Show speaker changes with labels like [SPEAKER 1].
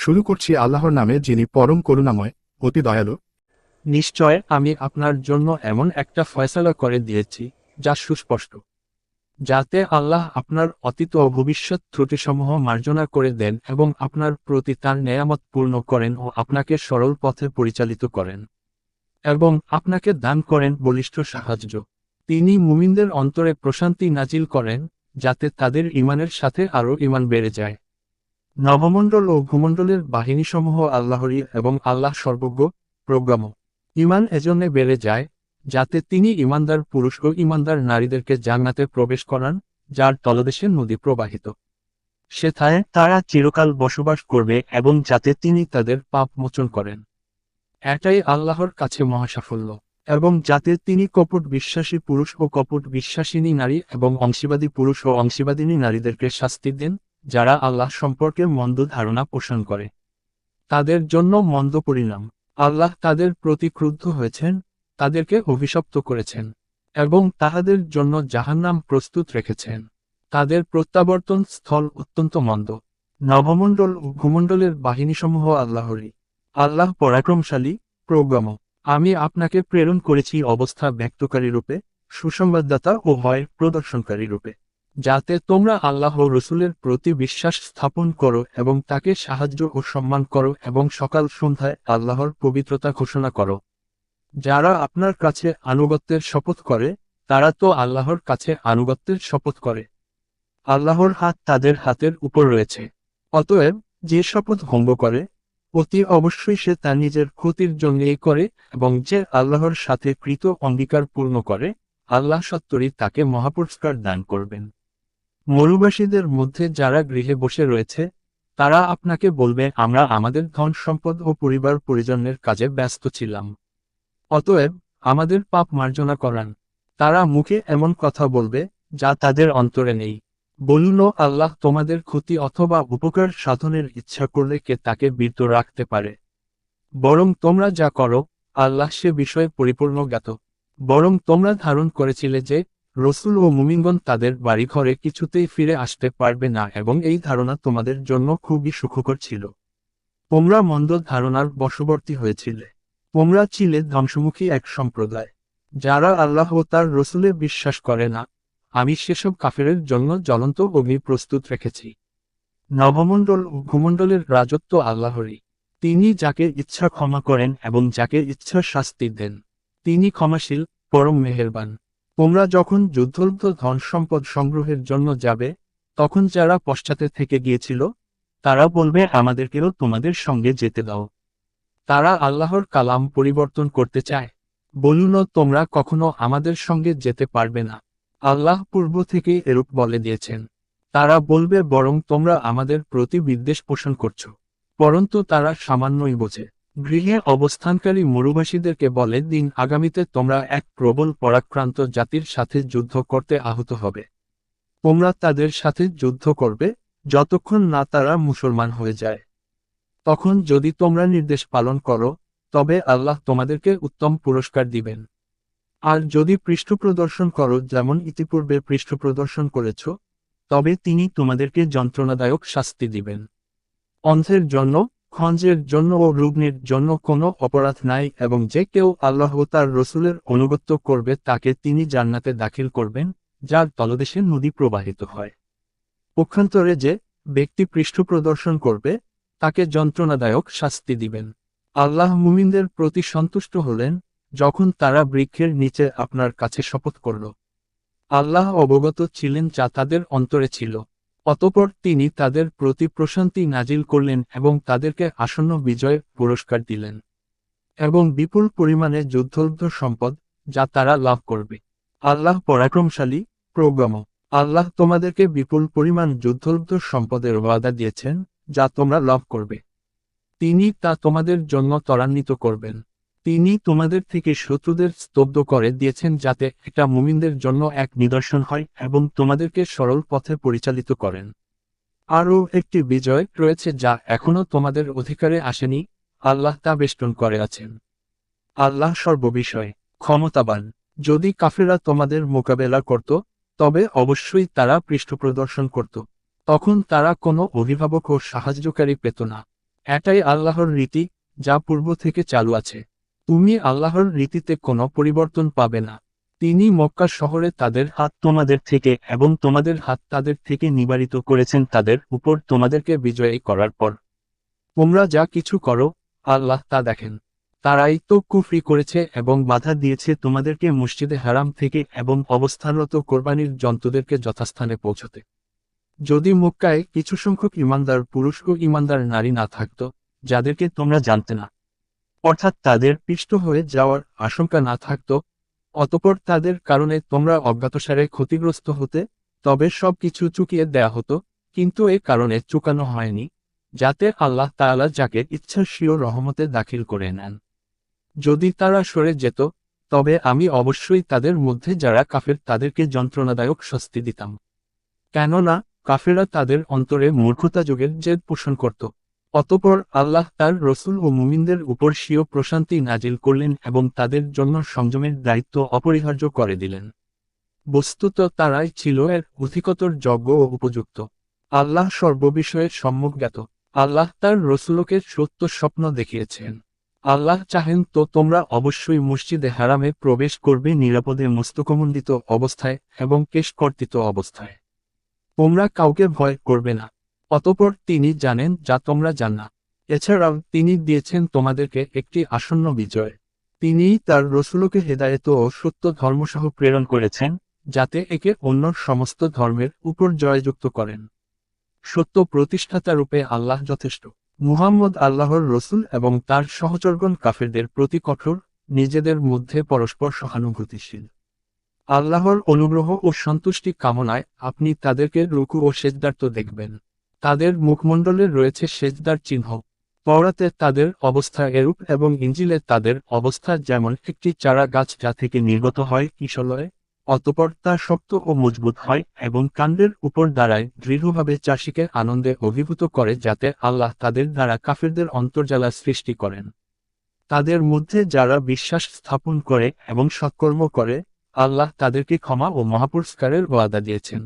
[SPEAKER 1] শুরু করছি আল্লাহর নামে যিনি পরম করুণাময়, অতি দয়ালু।
[SPEAKER 2] নিশ্চয় আমি আপনার জন্য এমন একটা ফয়সালা করে দিয়েছি, যা সুস্পষ্ট। যাতে আল্লাহ আপনার অতীত ও ভবিষ্যৎ ত্রুটিসমূহ মার্জনা করে দেন এবং আপনার প্রতি তার নেয়ামত পূর্ণ করেন ও আপনাকে সরল পথে পরিচালিত করেন। এবং আপনাকে দান করেন বলিষ্ঠ সাহায্য। তিনি মুমিনদের অন্তরে প্রশান্তি নাজিল করেন, যাতে তাদের ইমানের সাথে আরও ইমান বেড়ে যায়। নবমণ্ডল ও ভূমণ্ডলের বাহিনীসমূহ আল্লাহরই এবং আল্লাহ সর্বজ্ঞ, প্রজ্ঞাম। ইমান এজন্যে বেড়ে যায়, যাতে তিনি ইমানদার পুরুষ ও ইমানদার নারীদেরকে জান্নাতে প্রবেশ করান, যার তলদেশে নদী প্রবাহিত। সেথায় তারা চিরকাল বসবাস করবে এবং যাতে তিনি তাদের পাপ মোচন করেন। এটাই আল্লাহর কাছে মহাসাফল্য। এবং যাতে তিনি কপট বিশ্বাসী পুরুষ ও কপট বিশ্বাসিনী নারী এবং অংশীবাদী পুরুষ ও অংশীবাদিনী নারীদেরকে শাস্তি দেন যারা আল্লাহ সম্পর্কে মন্দ ধারণা পোষণ করে। তাদের জন্য মন্দ পরিণাম। আল্লাহ তাদের প্রতি ক্রুদ্ধ হয়েছেন, তাদেরকে অভিশপ্ত করেছেন, এবং তাহাদের জন্য জাহান্নাম প্রস্তুত রেখেছেন। তাদের প্রত্যাবর্তন স্থল অত্যন্ত মন্দ। নবমণ্ডল ও ভূমণ্ডলের বাহিনীসমূহ আল্লাহরই। আল্লাহ পরাক্রমশালী, প্রজ্ঞাম। আমি আপনাকে প্রেরণ করেছি অবস্থা ব্যক্তকারী রূপে, সুসংবাদদাতা ও ভয় প্রদর্শনকারী রূপে। যাতে তোমরা আল্লাহ রসুলের প্রতি বিশ্বাস স্থাপন করো এবং তাকে সাহায্য ও সম্মান করো এবং সকাল সন্ধ্যায় আল্লাহর পবিত্রতা ঘোষণা করো। যারা আপনার কাছে আনুগত্যের শপথ করে, তারা তো আল্লাহর কাছে আনুগত্যের শপথ করে। আল্লাহর হাত তাদের হাতের উপর রয়েছে। অতএব, যে শপথ ভঙ্গ করে, অতি অবশ্যই সে তা নিজের ক্ষতির জন্যই করে এবং যে আল্লাহর সাথে কৃত অঙ্গীকার পূর্ণ করে, আল্লাহ সত্তরই তাকে মহাপুরস্কার দান করবেন। মরুবাসীদের মধ্যে যারা গৃহে বসে রয়েছে, তারা আপনাকে বলবে, আমরা আমাদের ধন সম্পদ ও পরিবার পরিজনের কাজে ব্যস্ত ছিলাম। অতএব, আমাদের পাপ মার্জনা করান। তারা মুখে এমন কথা বলবে, যা তাদের অন্তরে নেই। বলুন আল্লাহ, তোমাদের ক্ষতি অথবা উপকার সাধনের ইচ্ছা করলে কে তাকে বীর্ত রাখতে পারে? বরং তোমরা যা করো, আল্লাহ সে বিষয়ে পরিপূর্ণ জ্ঞাত। বরং তোমরা ধারণ করেছিলে যে রসুল ও মুমিনগণ তাদের বাড়িঘরে কিছুতেই ফিরে আসতে পারবে না এবং এই ধারণা তোমাদের জন্য খুবই সুখকর ছিল। তোমরা মন্দ ধারণার বশবর্তী হয়েছিলে। তোমরা ছিলে ধ্বংসমুখী এক সম্প্রদায়। যারা আল্লাহ ও তার রসুলে বিশ্বাস করে না, আমি সেসব কাফেরের জন্য জ্বলন্ত অগ্নি প্রস্তুত রেখেছি। নবমণ্ডল ও ভূমণ্ডলের রাজত্ব আল্লাহরই। তিনি যাকে ইচ্ছা ক্ষমা করেন এবং যাকে ইচ্ছা শাস্তি দেন, তিনি ক্ষমাশীল, পরম মেহেরবান। তোমরা যখন যুদ্ধলব্ধ ধন সম্পদ সংগ্রহের জন্য যাবে, তখন যারা পশ্চাতে থেকে গিয়েছিল, তারা বলবে, আমাদেরকেও তোমাদের সঙ্গে যেতে দাও। তারা আল্লাহর কালাম পরিবর্তন করতে চায়। বলুন, তোমরা কখনো আমাদের সঙ্গে যেতে পারবে না। আল্লাহ পূর্ব থেকেই এরূপ বলে দিয়েছেন। তারা বলবে, বরং তোমরা আমাদের প্রতি বিদ্বেষ পোষণ করছ। পরন্তু তারা সামান্যই বোঝে। গৃহে অবস্থানকারী মরুবাসীদেরকে বলে, দিন আগামীতে তোমরা এক প্রবল পরাক্রান্ত জাতির সাথে যুদ্ধ করতে আহত হবে। তোমরা তাদের সাথে যুদ্ধ করবে, যতক্ষণ না তারা মুসলমান হয়ে যায়। তখন যদি তোমরা নির্দেশ পালন করো, তবে আল্লাহ তোমাদেরকে উত্তম পুরস্কার দিবেন। আর যদি পৃষ্ঠ প্রদর্শন করো, যেমন ইতিপূর্বে পৃষ্ঠ প্রদর্শন করেছ, তবে তিনি তোমাদেরকে যন্ত্রণাদায়ক শাস্তি দিবেন। অন্ধের জন্য খঞ্জের জন্য ও রুগ্নের জন্য কোনো অপরাধ নাই এবং যে কেউ আল্লাহ তার রসুলের অনুগত্য করবে তাকে তিনি জান্নাতে দাখিল করবেন, যার তলদেশে নদী প্রবাহিত হয়। পক্ষান্তরে যে ব্যক্তি পৃষ্ঠ প্রদর্শন করবে, তাকে যন্ত্রণাদায়ক শাস্তি দিবেন। আল্লাহ মুমিনদের প্রতি সন্তুষ্ট হলেন, যখন তারা বৃক্ষের নিচে আপনার কাছে শপথ করল। আল্লাহ অবগত ছিলেন যা তাদের অন্তরে ছিল। অতপর তিনি তাদের প্রতি প্রশান্তি নাজিল করলেন এবং তাদেরকে আসন্ন বিজয় পুরস্কার দিলেন। এবং বিপুল পরিমাণে যুদ্ধলব্ধ সম্পদ যা তারা লাভ করবে। আল্লাহ পরাক্রমশালী প্রোগ্রাম আল্লাহ তোমাদেরকে বিপুল পরিমাণ যুদ্ধলব্ধ সম্পদের ওয়াদা দিয়েছেন যা তোমরা লাভ করবে। তিনি তা তোমাদের জন্য ত্বরান্বিত করবেন। তিনি তোমাদের থেকে শত্রুদের স্তব্ধ করে দিয়েছেন যাতে এটা মুমিনদের জন্য এক নিদর্শন হয় এবং তোমাদেরকে সরল পথে পরিচালিত করেন। আরও একটি বিজয় রয়েছে যা এখনও তোমাদের অধিকারে আসেনি, আল্লাহ তা বেষ্টন করে আছেন। আল্লাহ সর্ববিষয়ে, ক্ষমতাবান। যদি কাফেরা তোমাদের মোকাবেলা করত, তবে অবশ্যই তারা পৃষ্ঠ প্রদর্শন করত। তখন তারা কোনো অভিভাবক ও সাহায্যকারী পেত না। এটাই আল্লাহর রীতি, যা পূর্ব থেকে চালু আছে। তুমি আল্লাহর রীতিতে কোনো পরিবর্তন পাবে না। তিনি মক্কা শহরে তাদের হাত তোমাদের থেকে এবং তোমাদের হাত তাদের থেকে নিবারিত করেছেন তাদের উপর তোমাদেরকে বিজয়ী করার পর। তোমরা যা কিছু করো, আল্লাহ তা দেখেন। তারাই তো কুফরি করেছে এবং বাধা দিয়েছে তোমাদেরকে মসজিদে হারাম থেকে এবং অবস্থানরত কোরবানির জন্তুদেরকে যথাস্থানে পৌঁছতে। যদি মক্কায় কিছু সংখ্যক ইমানদার, পুরুষ ও ইমানদার নারী না থাকত, যাদেরকে তোমরা জানতে না। অর্থাৎ তাদের পিষ্ট হয়ে যাওয়ার আশঙ্কা না থাকত, অতপর তাদের কারণে তোমরা অজ্ঞাতসারে ক্ষতিগ্রস্ত হতে, তবে সব কিছু চুকিয়ে দেয়া হতো, কিন্তু এ কারণে চুকানো হয়নি, যাতে আল্লাহ তাআলা যাকে ইচ্ছা স্বীয় রহমতে দাখিল করে নেন। যদি তারা সরে যেত, তবে আমি অবশ্যই তাদের মধ্যে যারা কাফের তাদেরকে যন্ত্রণাদায়ক স্বস্তি দিতাম। কেননা কাফেরা তাদের অন্তরে মূর্খতা যোগের জেদ পোষণ করত। অতপর আল্লাহ তার রসুল ও মুমিনদের উপর স্বীয় প্রশান্তি নাজিল করলেন এবং তাদের জন্য সংযমের দায়িত্ব অপরিহার্য করে দিলেন। বস্তুত তারাই ছিল এর অধিকতর যোগ্য ও উপযুক্ত। আল্লাহ সর্ববিষয়ে সম্মুখজ্ঞাত আল্লাহ তার রসুলকে সত্য স্বপ্ন দেখিয়েছেন। আল্লাহ চাহেন তো তোমরা অবশ্যই মসজিদে হারামে প্রবেশ করবে নিরাপদে মস্তকমণ্ডিত অবস্থায় এবং কেশকর্তিত অবস্থায়। তোমরা কাউকে ভয় করবে না। অতপর তিনি জানেন, যা তোমরা জান এছাড়াও তিনি দিয়েছেন তোমাদেরকে একটি আসন্ন বিজয়। তিনি তার রসুলকে হেদায়েত ও সত্য ধর্মসহ প্রেরণ করেছেন, যাতে একে অন্য সমস্ত ধর্মের উপর জয়যুক্ত করেন। সত্য প্রতিষ্ঠাতা রূপে আল্লাহ যথেষ্ট। মুহাম্মদ আল্লাহর রসুল এবং তার সহচরগণ কাফেরদের প্রতি কঠোর, নিজেদের মধ্যে পরস্পর সহানুভূতিশীল। আল্লাহর অনুগ্রহ ও সন্তুষ্টি কামনায় আপনি তাদেরকে রুকু ও সেজদার্ত দেখবেন। তাদের মুখমণ্ডলে রয়েছে সেজদার চিহ্ন। পওরাতে তাদের অবস্থা এরূপ এবং ইঞ্জিলে তাদের অবস্থা যেমন একটি চারা গাছ যা থেকে নির্গত হয় কিশলয়ে, অতপর তা শক্ত ও মজবুত হয় এবং কাণ্ডের উপর দ্বারায় দৃঢ়ভাবে চাষিকে আনন্দে অভিভূত করে যাতে আল্লাহ তাদের দ্বারা কাফেরদের অন্তর্জালা সৃষ্টি করেন। তাদের মধ্যে যারা বিশ্বাস স্থাপন করে এবং সৎকর্ম করে, আল্লাহ তাদেরকে ক্ষমা ও মহাপুরস্কারের ওয়াদা দিয়েছেন।